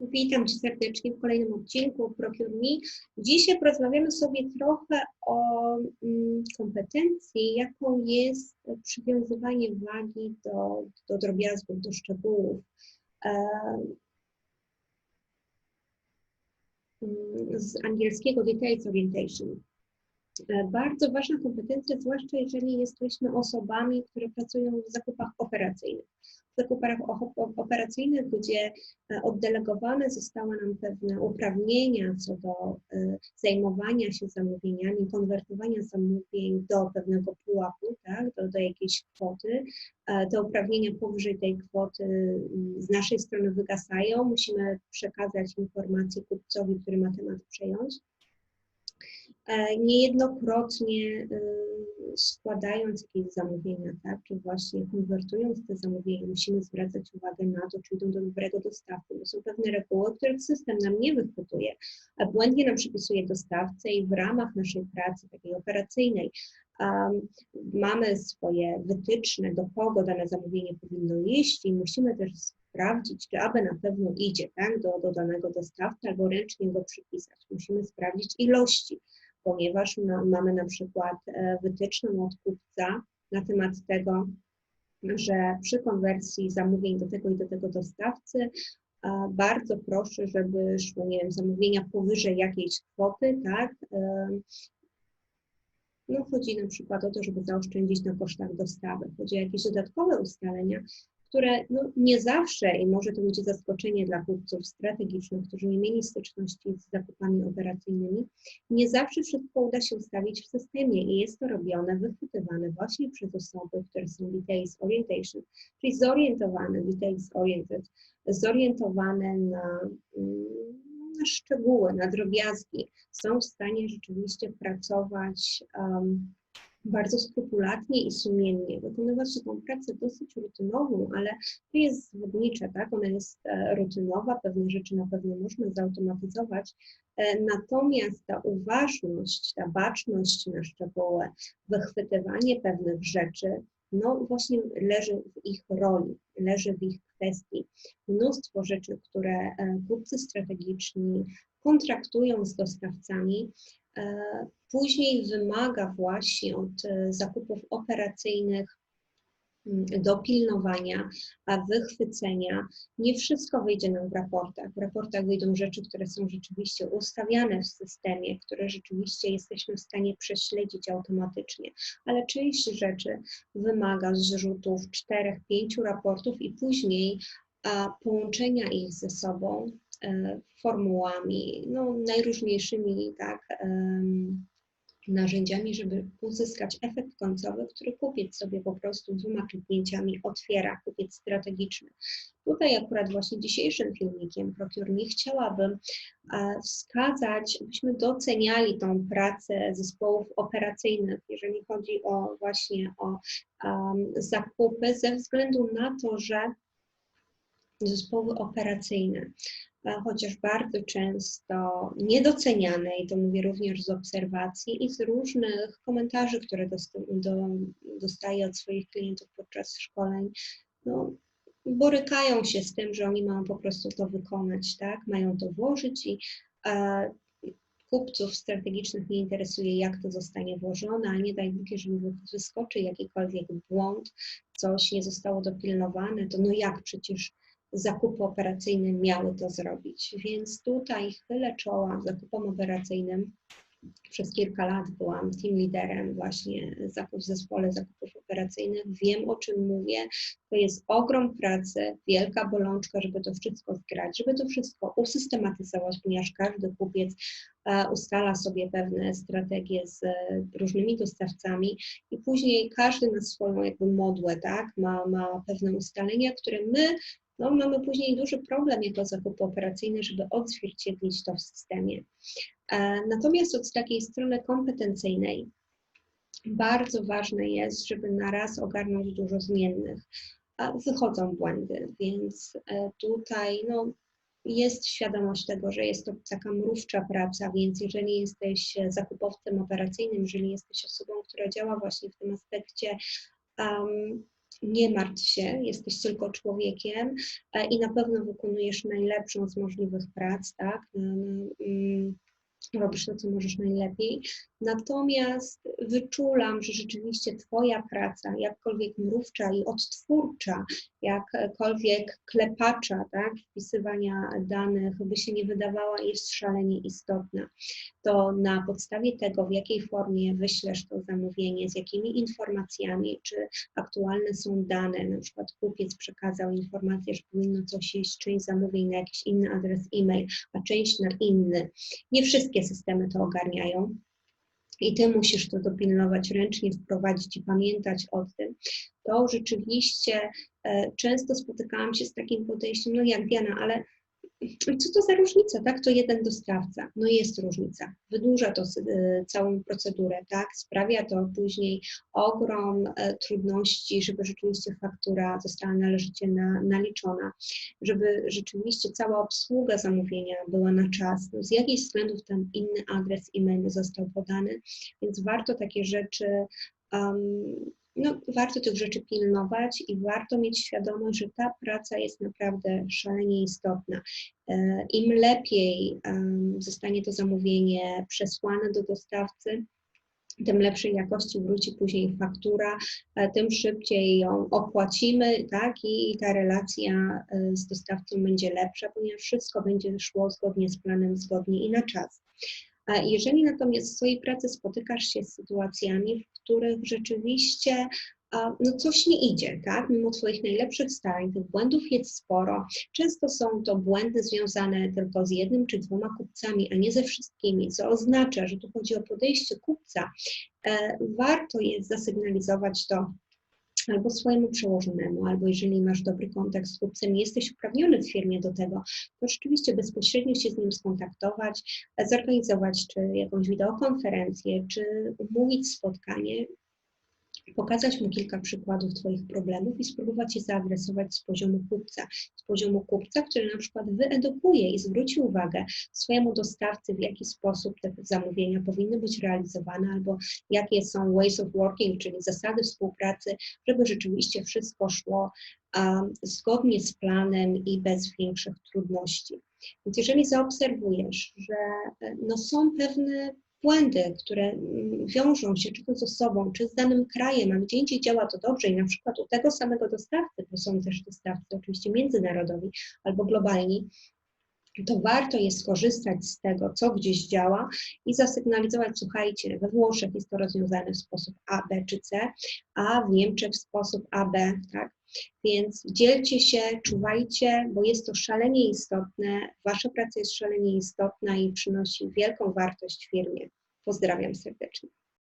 Witam Cię serdecznie w kolejnym odcinku Procure Me. Dzisiaj porozmawiamy sobie trochę o mm, kompetencji, jaką jest przywiązywanie wagi do, do drobiazgów, do szczegółów. Mm, z angielskiego details orientation. E, bardzo ważna kompetencja, zwłaszcza jeżeli jesteśmy osobami, które pracują w zakupach operacyjnych. W zakupach operacyjnych, gdzie e, oddelegowane zostały nam pewne uprawnienia co do e, zajmowania się zamówieniami, konwertowania zamówień do pewnego pułapu, tak, do, do jakiejś kwoty. Te uprawnienia powyżej tej kwoty mm, z naszej strony wygasają. Musimy przekazać informację kupcowi, który ma temat przejąć. E, niejednokrotnie e, składając jakieś zamówienia, tak, czy właśnie konwertując te zamówienia, musimy zwracać uwagę na to, czy idą do dobrego dostawcy, są pewne reguły, których system nam nie wychwytuje, a błędnie nam przypisuje dostawcę i w ramach naszej pracy takiej operacyjnej um, mamy swoje wytyczne, do kogo dane zamówienie powinno iść i musimy też sprawdzić, czy aby na pewno idzie tak, do, do danego dostawcy, albo ręcznie go przypisać. Musimy sprawdzić ilości ponieważ no, mamy na przykład e, wytyczną od kupca na temat tego, że przy konwersji zamówień do tego i do tego dostawcy bardzo proszę, żeby szły, nie wiem, zamówienia powyżej jakiejś kwoty, tak? E, no, chodzi na przykład o to, żeby zaoszczędzić na kosztach dostawy. Chodzi o jakieś dodatkowe ustalenia, które no, nie zawsze, i może to będzie zaskoczenie dla kupców strategicznych, którzy nie mieli styczności z zakupami operacyjnymi, nie zawsze wszystko uda się ustawić w systemie i jest to robione, wychwytywane właśnie przez osoby, które są details orientation, czyli zorientowane, details oriented, zorientowane na, mm, na szczegóły, na drobiazgi, są w stanie rzeczywiście pracować um, bardzo skrupulatnie i sumiennie, wykonywać tą pracę dosyć rutynową, ale to jest zwodnicza, tak? Ona jest e, rutynowa, pewne rzeczy na pewno można zautomatyzować, e, natomiast ta uważność, ta baczność na szczegóły, wychwytywanie pewnych rzeczy, no właśnie leży w ich roli, leży w ich kwestii. Mnóstwo rzeczy, które e, kupcy strategiczni kontraktują z dostawcami, później wymaga właśnie od e, zakupów operacyjnych mm, dopilnowania, wychwycenia. Nie wszystko wyjdzie nam w raportach. W raportach wyjdą rzeczy, które są rzeczywiście ustawiane w systemie, które rzeczywiście jesteśmy w stanie prześledzić automatycznie, ale część rzeczy wymaga zrzutów czterech, pięciu raportów i później połączenia ich ze sobą E, formułami, no, najróżniejszymi tak, narzędziami, żeby uzyskać efekt końcowy, który kupiec sobie po prostu dwoma kliknięciami otwiera, kupiec strategiczny. Tutaj akurat właśnie dzisiejszym filmikiem Procure chciałabym e, wskazać, abyśmy doceniali tą pracę zespołów operacyjnych, jeżeli chodzi o właśnie o um, zakupy, ze względu na to, że zespoły operacyjne chociaż bardzo często niedoceniane, i to mówię również z obserwacji i z różnych komentarzy, które do, dostaję od swoich klientów podczas szkoleń, no, borykają się z tym, że oni mają po prostu to wykonać, tak? Mają to włożyć i e, kupców strategicznych nie interesuje, jak to zostanie włożone, a nie daj Bóg, jeżeli wyskoczy jakikolwiek błąd, coś nie zostało dopilnowane, to no jak przecież zakupy operacyjne miały to zrobić. Więc tutaj chylę czoła zakupom operacyjnym. Przez kilka lat byłam team liderem właśnie w zespole zakupów operacyjnych. Wiem, o czym mówię. To jest ogrom pracy, wielka bolączka, żeby to wszystko zgrać, żeby to wszystko usystematyzować, ponieważ każdy kupiec e, ustala sobie pewne strategie z różnymi dostawcami i później każdy na swoją jakby modłę, tak, ma, ma pewne ustalenia, które my no, mamy później duży problem jako zakupy operacyjne, żeby odzwierciedlić to w systemie. E, natomiast od takiej strony kompetencyjnej bardzo ważne jest, żeby na raz ogarnąć dużo zmiennych. Wychodzą błędy, więc e, tutaj no, jest świadomość tego, że jest to taka mrówcza praca, więc jeżeli jesteś zakupowcem operacyjnym, jeżeli jesteś osobą, która działa właśnie w tym aspekcie um, nie martw się, jesteś tylko człowiekiem e, i na pewno wykonujesz najlepszą z możliwych prac, tak? Mm, robisz to, co możesz najlepiej. Natomiast wyczulam, że rzeczywiście Twoja praca, jakkolwiek mrówcza i odtwórcza, jakkolwiek klepacza, tak, wpisywania danych, by się nie wydawała, jest szalenie istotna. To na podstawie tego, w jakiej formie wyślesz to zamówienie, z jakimi informacjami, czy aktualne są dane, na przykład kupiec przekazał informację, że powinno coś iść, część zamówień na jakiś inny adres e-mail, a część na inny. Nie wszystkie systemy to ogarniają i ty musisz to dopilnować ręcznie, wprowadzić i pamiętać o tym, to rzeczywiście e, często spotykałam się z takim podejściem, no jak Diana, ale co to za różnica, tak? To jeden dostawca. No jest różnica. Wydłuża to e, całą procedurę, tak? Sprawia to później ogrom e, trudności, żeby rzeczywiście faktura została należycie na, naliczona, żeby rzeczywiście cała obsługa zamówienia była na czas. No z jakichś względów tam inny adres e-mail został podany, więc warto takie rzeczy um, no, warto tych rzeczy pilnować i warto mieć świadomość, że ta praca jest naprawdę szalenie istotna. E, Im lepiej zostanie to zamówienie przesłane do dostawcy, tym lepszej jakości wróci później faktura, e, tym szybciej ją opłacimy, tak, i ta relacja e, z dostawcą będzie lepsza, ponieważ wszystko będzie szło zgodnie z planem, zgodnie i na czas. Jeżeli natomiast w swojej pracy spotykasz się z sytuacjami, w których rzeczywiście no coś nie idzie, tak? Mimo Twoich najlepszych starań, tych błędów jest sporo. Często są to błędy związane tylko z jednym czy dwoma kupcami, a nie ze wszystkimi, co oznacza, że tu chodzi o podejście kupca. E, warto jest zasygnalizować to albo swojemu przełożonemu, albo jeżeli masz dobry kontakt z kupcem, jesteś uprawniony w firmie do tego, to rzeczywiście bezpośrednio się z nim skontaktować, zorganizować czy jakąś wideokonferencję, czy umówić spotkanie, pokazać mu kilka przykładów Twoich problemów i spróbować je zaadresować z poziomu kupca. Z poziomu kupca, który na przykład wyedukuje i zwróci uwagę swojemu dostawcy, w jaki sposób te zamówienia powinny być realizowane, albo jakie są ways of working, czyli zasady współpracy, żeby rzeczywiście wszystko szło um, zgodnie z planem i bez większych trudności. Więc jeżeli zaobserwujesz, że no, są pewne błędy, które mm, wiążą się czy to z osobą, czy z danym krajem, a gdzie indziej działa to dobrze i na przykład u tego samego dostawcy, bo są też dostawcy oczywiście międzynarodowi albo globalni, to warto jest skorzystać z tego, co gdzieś działa i zasygnalizować, słuchajcie, we Włoszech jest to rozwiązane w sposób A, B czy C, a w Niemczech w sposób A, B, tak? Więc dzielcie się, czuwajcie, bo jest to szalenie istotne. Wasza praca jest szalenie istotna i przynosi wielką wartość firmie. Pozdrawiam serdecznie.